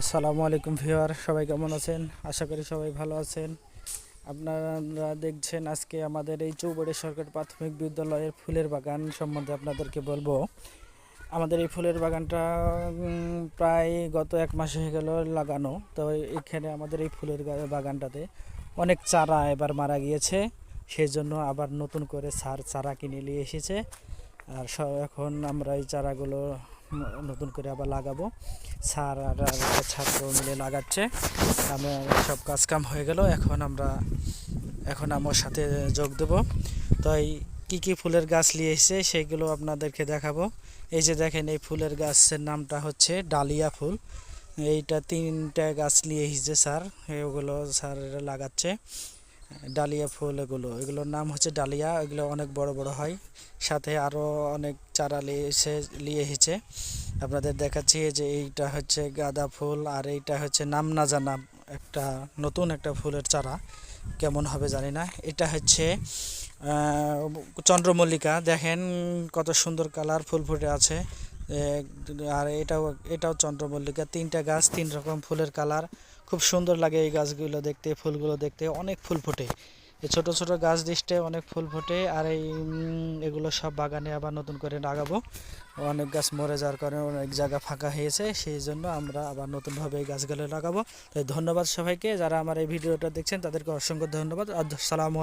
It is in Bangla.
আসসালামু আলাইকুম ভিউয়ার, সবাই কেমন আছেন? আশা করি সবাই ভালো আছেন। আপনারা দেখছেন আজকে আমাদের এই চৌবাড়ি সরকার প্রাথমিক বিদ্যালয়ের ফুলের বাগান সম্বন্ধে আপনাদেরকে বলব। আমাদের এই ফুলের বাগানটা প্রায় গত এক মাস হয়ে গেল লাগানো। তো এখানে আমাদের এই ফুলের বাগানটাতে অনেক চারা এবার মারা গিয়েছে। সেই জন্য আবার নতুন করে সার, চারা কিনে নিয়ে এসেছে। আর এখন আমরা এই চারাগুলো নতুন করে আবার লাগাবো। স্যার আর ছাত্র মিলে লাগাচ্ছে। আমার সব কাজ কাম হয়ে গেল, এখন আমরা, এখন আমার সাথে যোগ দেব। তাই কী কী ফুলের গাছ নিয়ে এসেছে সেগুলো আপনাদেরকে দেখাবো। এই যে দেখেন, এই ফুলের গাছের নামটা হচ্ছে ডালিয়া ফুল। এইটা তিনটা গাছ নিয়ে এসেছে স্যার, এগুলো স্যার লাগাচ্ছে। ডালিয়া ফুল এগুলো, এগুলোর নাম হচ্ছে ডালিয়া, এগুলো অনেক বড় বড় হয়। সাথে আরও অনেক চারা এসে নিয়ে এসেছে আপনাদের দেখাচ্ছি যে এইটা হচ্ছে গাঁদা ফুল আর এইটা হচ্ছে নাম না জানা একটা নতুন একটা ফুলের চারা। কেমন হবে জানি না। এটা হচ্ছে চন্দ্রমল্লিকা। দেখেন কত সুন্দর কালার ফুল ফুটে আছে। আর এটাও এটাও চন্দ্রমল্লিকা। তিনটা গাছ, তিন রকম ফুলের কালার। খুব সুন্দর লাগে এই গাছগুলো দেখতে, ফুলগুলো দেখতে। অনেক ফুল ফোটে। এই ছোটো ছোটো গাছ দৃষ্টে অনেক ফুল ফোটে। আর এই এগুলো সব বাগানে আবার নতুন করে লাগাবো। অনেক গাছ মরে যাওয়ার কারণে অনেক জায়গা ফাঁকা হয়েছে। সেই জন্য আমরা আবার নতুনভাবে এই গাছগুলো লাগাবো। তাই ধন্যবাদ সবাইকে। যারা আমার এই ভিডিওটা দেখছেন, তাদেরকে অসংখ্য ধন্যবাদ। আর সালাম